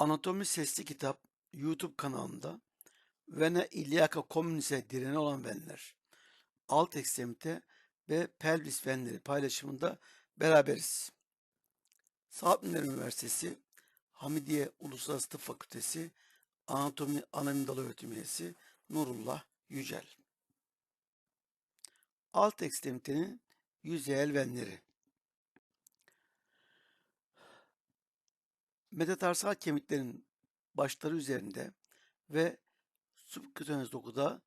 Anatomi Sesli Kitap YouTube kanalında vena iliaca communis'e direni olan venler, alt ekstremite ve pelvis venleri paylaşımında beraberiz. Bilimleri Üniversitesi Hamidiye Uluslararası Tıp Fakültesi Anatomi Anatomi Dalı Öğretim Üyesi Nurullah Yücel. Alt ekstremitenin yüzeyel venleri. Metatarsal kemiklerin başları üzerinde ve subkütaneous dokuda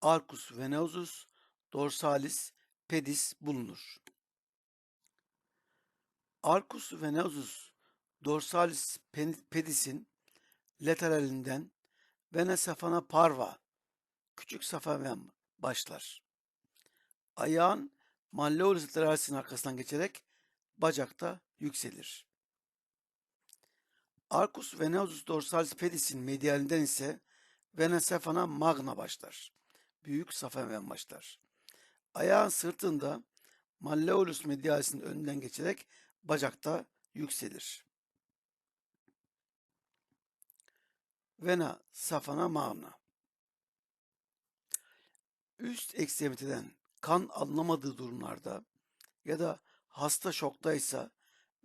arcus venosus, dorsalis, pedis bulunur. Arcus venosus dorsalis pedis'in lateralinden vena safana parva küçük safaven başlar. Ayağın malleolus lateralisinin arkasından geçerek bacakta yükselir. Arcus venosus dorsalis pedis'in medialinden ise vena safana magna başlar. Büyük safaven başlar. Ayağın sırtında malleolus medialisinin önünden geçerek bacakta yükselir. Vena safana magna. Üst ekstremiteden kan alınamadığı durumlarda ya da hasta şoktaysa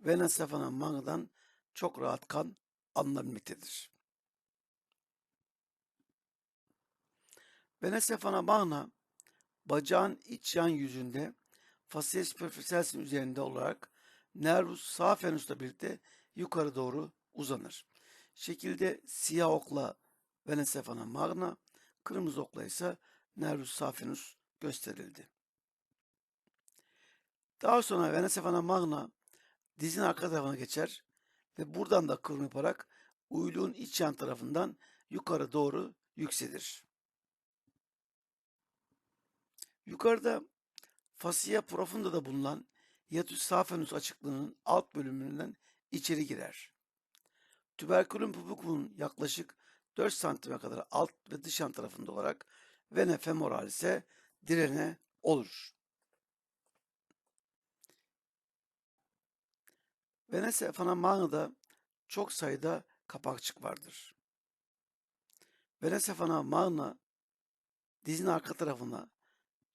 vena safana magna'dan çok rahat kan alınabilmektedir. Vena safana magna bacağın iç yan yüzünde facies superficialis'in üzerinde olarak nervus sağ fenusla birlikte yukarı doğru uzanır. Şekilde siyah okla vena safana magna, kırmızı okla ise nervus sağ fenus gösterildi. Daha sonra vena safana magna dizin arka tarafına geçer ve buradan da kıvrım yaparak uyluğun iç yan tarafından yukarı doğru yükselir. Yukarıda fascia profunda'da bulunan hiatus saphenus açıklığının alt bölümünden içeri girer. Tüberkülün pubukunun yaklaşık 4 cm kadar alt ve dış yan tarafında olarak vena femoral ise direne olur. Magna'da çok sayıda kapakçık vardır. Magna dizin arka tarafına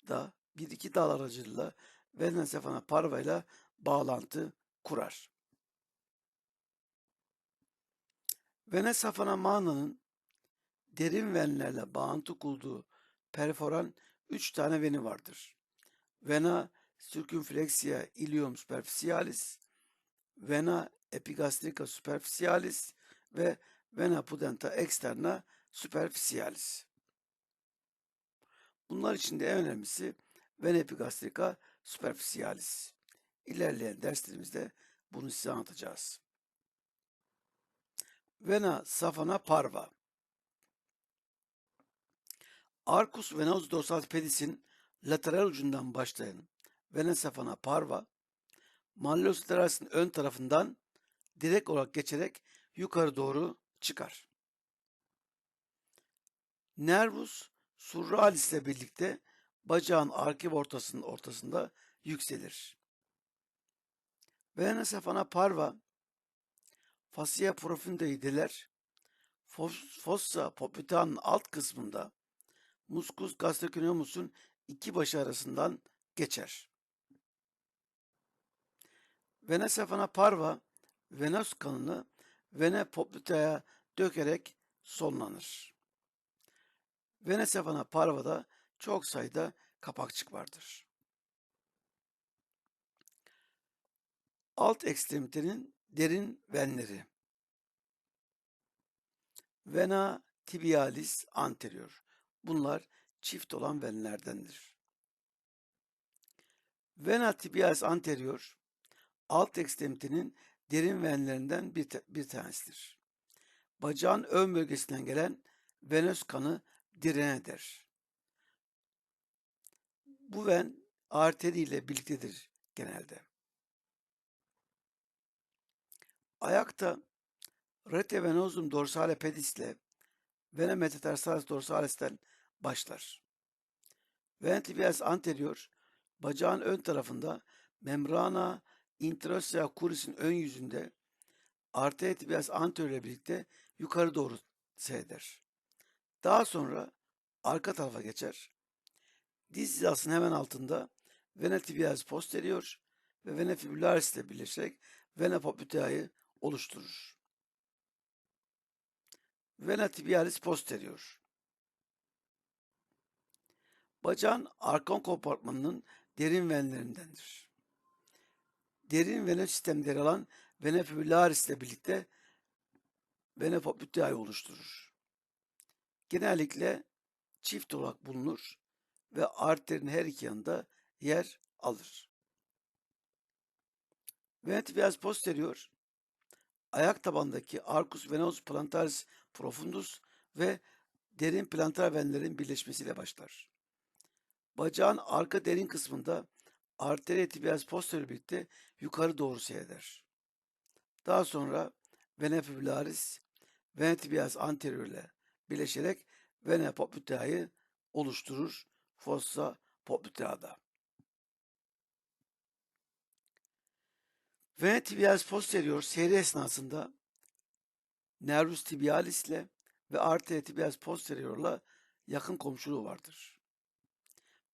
da bir iki dal aracılığıyla vena safana parva ile bağlantı kurar. Vena safana magna'nın derin venlerle bağlantı kurduğu perforan 3 tane veni vardır. Vena circumflexia ilium superficialis, vena epigastrica superficialis ve vena pudenta externa superficialis. Bunlar içinde en önemlisi vena epigastrica superficialis. İlerleyen derslerimizde bunu size anlatacağız. Vena safana parva. Arcus venosus dorsalis pedis'in lateral ucundan başlayan vena safana parva, malleus lateralis'in ön tarafından direkt olarak geçerek yukarı doğru çıkar. Nervus surralis ile birlikte bacağın arkiv ortasının ortasında yükselir. Vena safana parva fascia profunda'yı deler. Fossa popütanın alt kısmında muscus gastrocnemius'un iki başı arasından geçer. Vena safana parva venöz kanını vena poplita'ya dökerek sonlanır. Vena safana parvada çok sayıda kapakçık vardır. Alt ekstremitenin derin venleri. Vena tibialis anterior. Bunlar çift olan venlerdendir. Vena tibialis anterior alt ekstremitenin derin venlerinden bir, bir tanesidir. Bacağın ön bölgesinden gelen venöz kanı direne eder. Bu ven arteri ile birliktedir genelde. Ayakta rete venosum dorsale pedis ile vena metatarsalis dorsalis'ten başlar. Vena tibialis anterior bacağın ön tarafında membrana interossea curis'in ön yüzünde arteria tibialis anterior ile birlikte yukarı doğru seyreder. Daha sonra arka tarafa geçer. Diz hizasının hemen altında vena tibialis posterior ve vena fibularis ile birleşerek vena poplitea'yı oluşturur. Vena tibialis posterior. Bacağın arkan kompartmanının derin venlerindendir. Derin vena sistemleri yer alan ile birlikte vena poplitea'yı oluşturur. Genellikle çift olarak bulunur ve arterin her iki yanında yer alır. Vena tibialis posterior ayak tabandaki arcus venosus plantaris profundus ve derin plantar venlerin birleşmesiyle başlar. Bacağın arka derin kısmında arteria tibialis posterior birlikte yukarı doğru seyreder. Daha sonra vena fibularis, vena tibialis anterior ile birleşerek vena poplitea'yı oluşturur fossa poplitea'da. Vena tibialis posterior seyri esnasında nervus tibialis ile ve arteria tibialis posterior'la yakın komşuluğu vardır.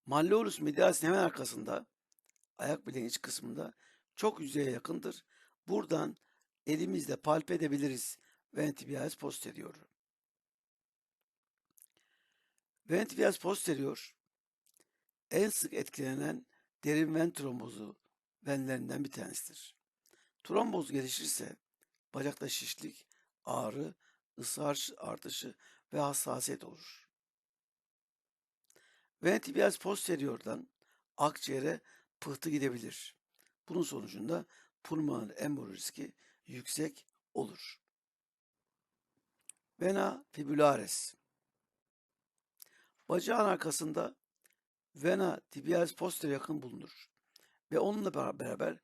Malleolus medialis'in hemen arkasında ayak bileğin iç kısmında çok yüzeye yakındır. Buradan elimizle palp edebiliriz vena tibialis posterior. Vena tibialis posterior en sık etkilenen derin ven trombozu venlerinden bir tanesidir. Tromboz gelişirse bacakta şişlik, ağrı, ısı artışı ve hassasiyet olur. Vena tibialis posterior'dan akciğere pıhtı gidebilir. Bunun sonucunda pulmoner emboli riski yüksek olur. Vena fibularis Bacağın arkasında vena tibialis posterior yakın bulunur ve onunla beraber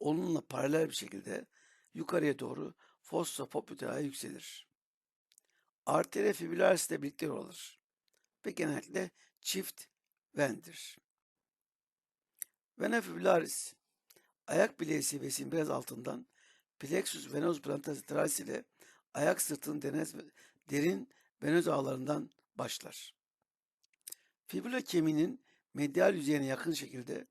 onunla paralel bir şekilde yukarıya doğru fossa poplitea'ya yükselir. Arteria fibularis ile birlikte yol alır ve genellikle çift vendir. Vena fibularis ayak bileği seviyesinin biraz altından plexus venosus plantaris ile ayak sırtının denez, derin venöz ağlarından başlar. Fibula kemiğinin medial yüzeyine yakın şekilde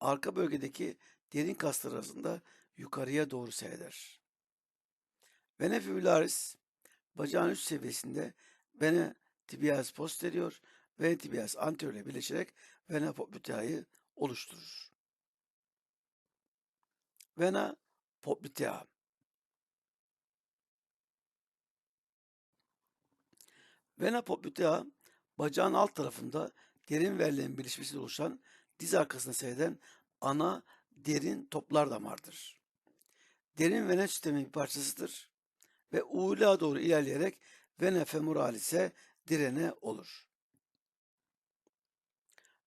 arka bölgedeki derin kaslar arasında yukarıya doğru seyreder. Vena fibularis bacağın üst seviyesinde vena tibialis posterior ve tibialis anterior ile birleşerek vena poplitea'yı oluşturur. Vena poplitea Vena poplitea bacağın alt tarafında derin verlerin birleşmesiyle oluşan diz arkasında seyreden ana derin toplar damardır. Derin vena sistemi bir parçasıdır ve uğula doğru ilerleyerek vena femoralis'e direne olur.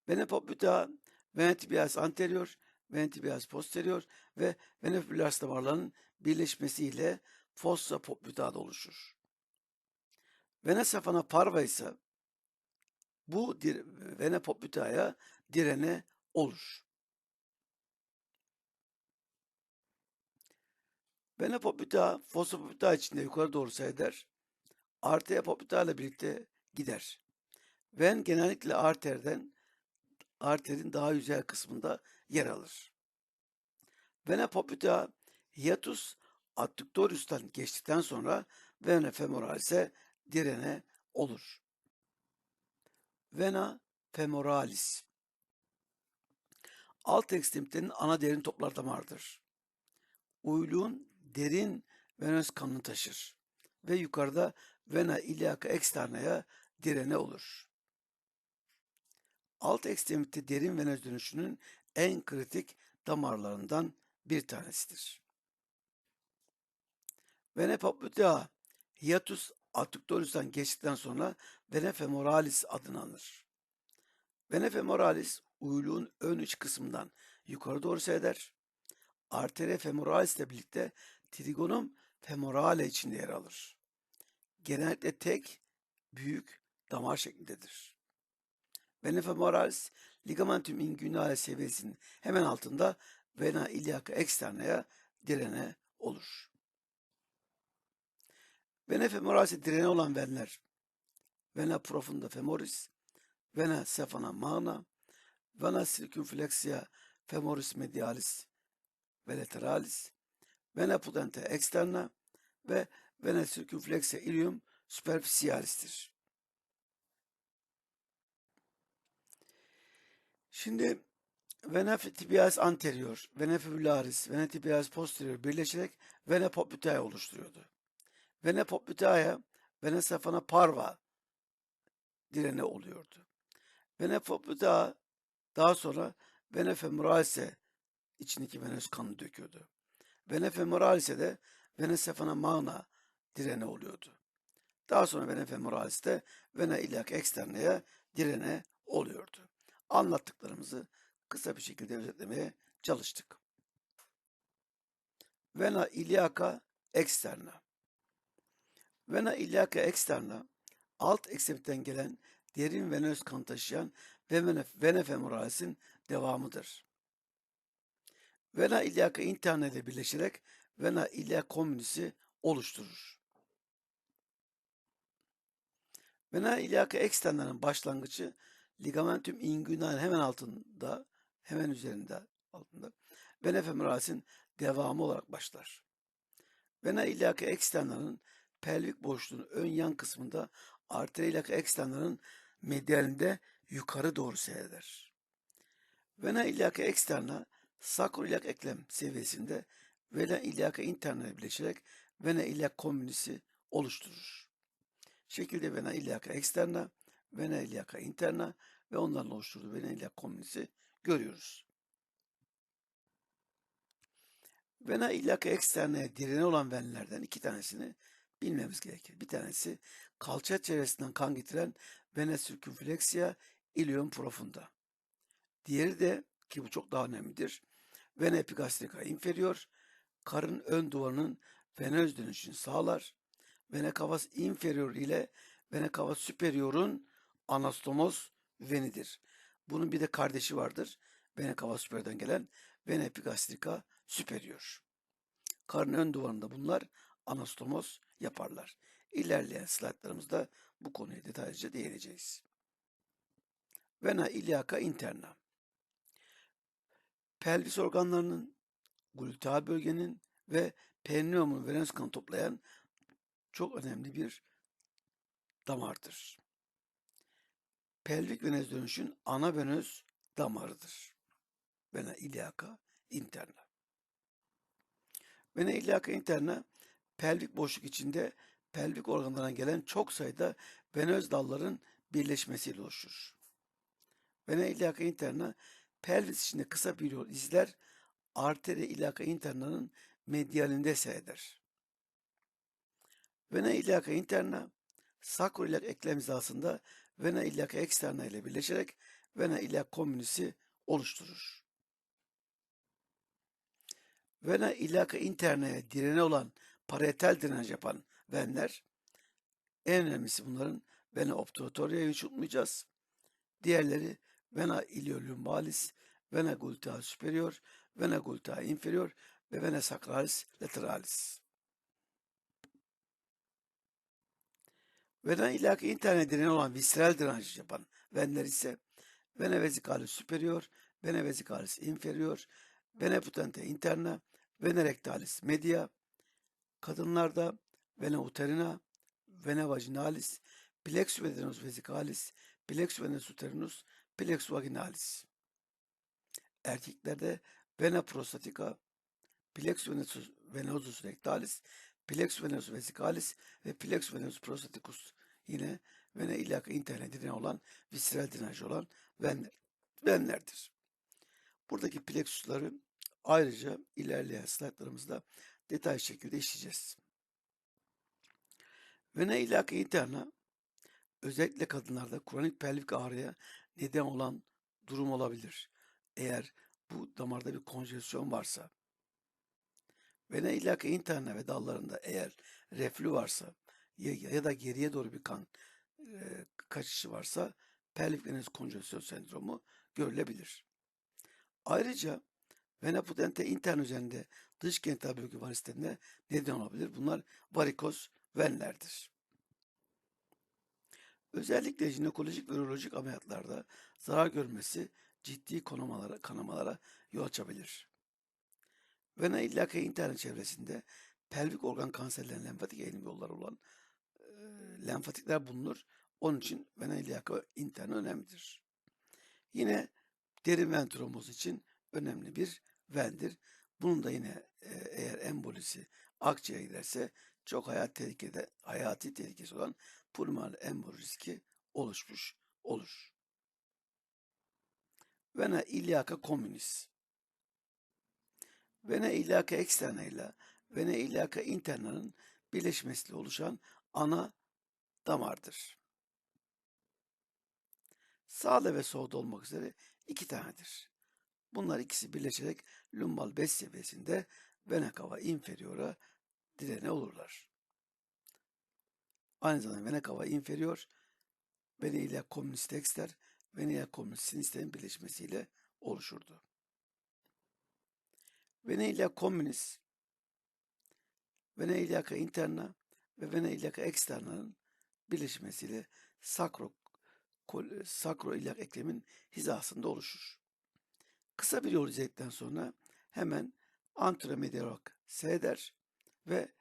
Vena poplita, tibialis anterior, tibialis posterior ve fibularis damarlarının birleşmesiyle fossa poplita'da oluşur. Vena safana parva ise bu vena poplita'ya direne olur. Vena poplita fossa poplita içinde yukarı doğru seyreder. Arteria poplita ile birlikte gider. Ven genellikle arterden arterin daha yüzey kısmında yer alır. Vena poplita hiatus adductorius'tan geçtikten sonra vena femoralis'e direne olur. Vena femoralis alt ekstremitenin ana derin toplar damardır. Uyluğun derin venöz kanını taşır ve yukarıda vena iliaca externa'ya direne olur. Alt ekstremite derin venöz dönüşünün en kritik damarlarından bir tanesidir. Vena poplitea hiatus adductoris'tan geçtikten sonra vena femoralis adını alır. Vena femoralis uyluğun ön iç kısmından yukarı doğru seyreder. Arteria femoralis ile birlikte trigonum femorale içinde yer alır. Genellikle tek, büyük damar şeklindedir. Vena femoralis ligamentum inguinale seviyesinin hemen altında vena iliaca externa'ya direne olur. Vena femoralise direni olan venler. Vena profunda femoris, vena cephana magna, vena circumflexia femoris medialis ve lateralis, vena pudente externa ve vena circumflexia ilium superficialis'tir. Şimdi vena tibialis anterior, vena fibularis, vena tibialis posterior birleşerek vena popliteae oluşturuyordu. Vena popliteae, vena cephana parva direne oluyordu. Vena popliteae daha sonra vena femoralise içindeki venöz kanı döküyordu. Vena femoralise de vena cephana magna direne oluyordu. Daha sonra vena femoralis'te vena iliaca externa'ya direne oluyordu. Anlattıklarımızı kısa bir şekilde özetlemeye çalıştık. Vena iliaca externa. Vena iliaca externa alt eksemitten gelen derin venöz kan taşıyan ve vena, devamıdır. Vena iliaca interna ile birleşerek vena iliaca communis'i oluşturur. Vena iliaca externa'nın başlangıcı ligamentum inguinal hemen altında, hemen üzerinde altında vena femoralis'in devamı olarak başlar. Vena iliaca externa'nın pelvik boşluğunun ön yan kısmında arteria iliaca externa'nın medialinde yukarı doğru seyreder. Vena iliaca externa sakroiliak eklem seviyesinde vena iliaca interna birleşerek vena iliaca communis'i oluşturur. Şekilde vena iliaca externa, vena iliaca interna ve onların oluşturduğu vena iliaca communis'i görüyoruz. Vena iliaca externa'ya direne olan venlerden iki tanesini bilmemiz gerekir. Bir tanesi kalça çevresinden kan getiren vena circumflexia ilium profunda. Diğeri de ki bu çok daha önemlidir. Vena epigastrica inferior, karın ön duvarının venöz dönüşünü sağlar. Vena cavas inferior ile vena cavas superior'un anastomos venidir. Bunun bir de kardeşi vardır. Vena cava superior'dan gelen vena epigastrica superior. Karın ön duvarında bunlar anastomos yaparlar. İlerleyen slaytlarımızda bu konuya detaylıca değineceğiz. Vena iliaca interna. Pelvis organlarının, gluteal bölgenin ve perineumun venöz kanı toplayan çok önemli bir damardır. Pelvik venöz dönüşün ana venöz damarıdır. Vena iliaca interna. Vena iliaca interna pelvik boşluk içinde pelvik organlarına gelen çok sayıda venöz dalların birleşmesiyle oluşur. Vena iliaca interna pelvis içinde kısa bir yol izler, arteria iliaca interna'nın medialinde seyreder. Vena iliaca interna sakroiliak eklem hizasında vena iliaca externa ile birleşerek vena iliaca communis'i oluşturur. Vena iliaca interna'ya direne olan parietal drenaj yapan venler en önemlisi bunların vena obturatoria'yı hiç unutmayacağız. Diğerleri vena iliolumbalis, vena glutea superior, vena glutea inferior ve vena sacralis lateralis. Vena iliaca interna direni olan visceral drenaj yapan venler ise vena vesicalis superior, vena vesicalis inferior, vena potente interna, vena rectalis media, kadınlarda vena uterina, vena vaginalis, plexus venous vesicalis, plexus venous uterinus, plexus vaginalis. Erkeklerde vena prostatica, plexus venous, venosus rectalis, plexus venous vesicalis ve plexus venous prostaticus yine vena iliaca interna direne olan visceral drenaj olan venler, venlerdir. Buradaki plexusları ayrıca ilerleyen slaytlarımızda detay şekilde işleyeceğiz. Vena iliaca interna özellikle kadınlarda kronik pelvik ağrıya neden olan durum olabilir. Eğer bu damarda bir konjesyon varsa, vena iliaca interna ve dallarında eğer reflü varsa ya, ya da geriye doğru bir kan e, kaçışı varsa pelvik venöz konjesyon sendromu görülebilir. Ayrıca vena pudente intern üzerinde dış genital bölge varislerine neden olabilir. Bunlar varikoz venlerdir. Özellikle jinekolojik ve urolojik ameliyatlarda zarar görmesi ciddi kanamalara, kanamalara yol açabilir. Vena illiaca interna çevresinde pelvik organ kanserlerinin lenfatik eğilim yolları olan e, lenfatikler bulunur. Onun için vena illiaca interna önemlidir. Yine derin ven trombozu için önemli bir vendir. Bunun da yine e, eğer embolisi akciğere giderse çok hayat tehlikede, hayati tehlikesi olan pulmoner emboli riski oluşmuş olur. Vena illiaca communis. Vena illiaca externa ile vena illiaca interna'nın birleşmesiyle oluşan ana damardır. Sağda ve solda olmak üzere iki tanedir. Bunlar ikisi birleşerek lumbal 5 seviyesinde vena cava inferior'a direne olurlar. Aynı zamanda vena cava inferior, vena ilya communis dexter, vena ilya communis sinister'in birleşmesiyle oluşurdu. Vena ilya communis, vena ilyaca interna ve vena ilyaca externa'nın birleşmesiyle sakro, sakroilyak eklemin hizasında oluşur. Kısa bir yol izledikten sonra hemen antromedial olarak seyreder ve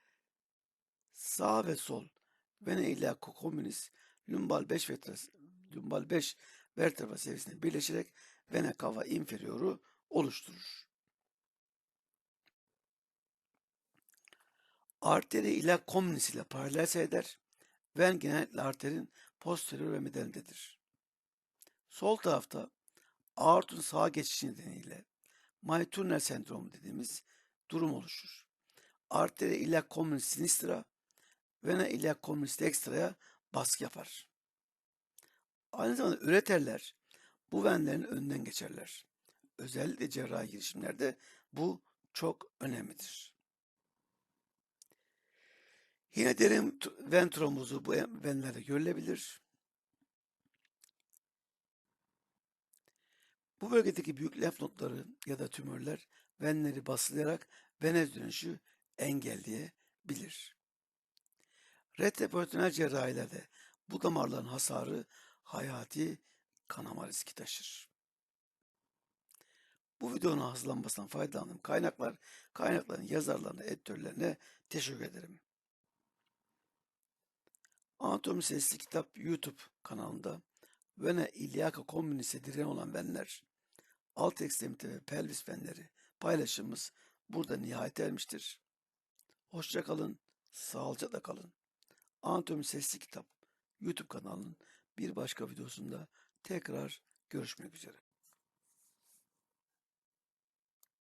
sağ ve sol vena ilya communis lumbal 5 vertebra, lumbal 5 vertebra seviyesinde birleşerek vena cava inferioru oluşturur. Arteri ilya communis ile paralel seyreder. Ven genellikle arterin posterior ve medialindedir. Sol tarafta aortun sağa geçişi nedeniyle May-Turner sendromu dediğimiz durum oluşur. Arteria iliac communis sinistra, vena iliac communis dextra'ya baskı yapar. Aynı zamanda üreterler bu venlerin önünden geçerler. Özellikle cerrahi girişimlerde bu çok önemlidir. Yine derin ven trombozu bu venlerde görülebilir. Bu bölgedeki büyük lenf nodları ya da tümörler venleri basılarak venöz dönüşü engelleyebilir. Retroperitoneal cerrahilerde bu damarların hasarı hayati kanama riski taşır. Bu videonun hazırlanmasından faydalandığım kaynaklar, kaynakların yazarlarına, editörlerine teşekkür ederim. Anatomi Sesli Kitap YouTube kanalında Vena iliaca communis'e diren olan venler, alt ekstremite ve pelvis venleri paylaşımımız burada nihayet ermiştir. Hoşça kalın, sağlıcakla kalın. Anatomi Sesli Kitap YouTube kanalının bir başka videosunda tekrar görüşmek üzere.